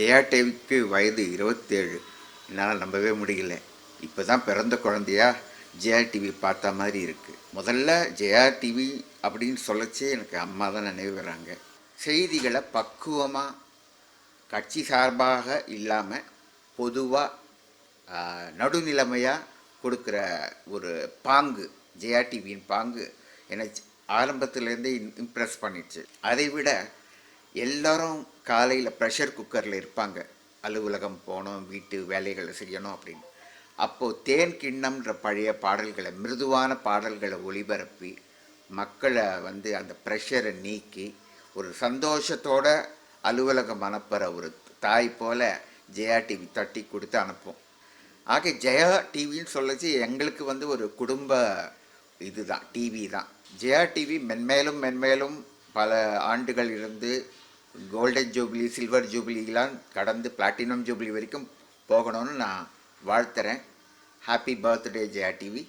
ஜெயா டிவிக்கு வயது இருபத்தேழு. என்னால் நம்பவே முடியல. இப்போ தான் பிறந்த குழந்தையா ஜெயா டிவி பார்த்த மாதிரி இருக்குது முதல்ல ஜெயா டிவி அப்படின்னு சொல்லச்சே எனக்கு அம்மா தான் நினைவு வராங்க செய்திகளை பக்குவமாக கட்சி சார்பாக இல்லாமல் பொதுவாக நடுநிலைமையாக கொடுக்குற ஒரு பாங்கு ஜெயா டிவியின் பாங்கு என்னை ஆரம்பத்துலேருந்தே இம்ப்ரெஸ் பண்ணிடுச்சு அதை விட எல்லாரும் காலையில் ப்ரெஷர் குக்கரில் இருப்பாங்க. அலுவலகம் போகணும் வீட்டு வேலைகளை செய்யணும் அப்படின்னு. அப்போது தேன் கிண்ணம்ன்ற பழைய பாடல்களை மிருதுவான பாடல்களை ஒளிபரப்பி மக்களை வந்து அந்த ப்ரெஷரை நீக்கி ஒரு சந்தோஷத்தோட அலுவலகம் அனுப்புகிற ஒரு தாய் போல ஜெயா டிவி தட்டி கொடுத்து அனுப்பும் ஆக ஜெயா டிவின்னு சொல்லச்சு எங்களுக்கு வந்து ஒரு குடும்ப இதுதான் டிவி தான். ஜெயா டிவி மென்மேலும் மென்மேலும் பல ஆண்டுகள் இருந்து கோல்டன் ஜூப்ளி சில்வர் ஜூப்ளிலாம் கடந்து பிளாட்டினம் ஜூப்ளி வரைக்கும் போகணும்னு நான் வாழ்த்துறேன். Happy birthday Jaya TV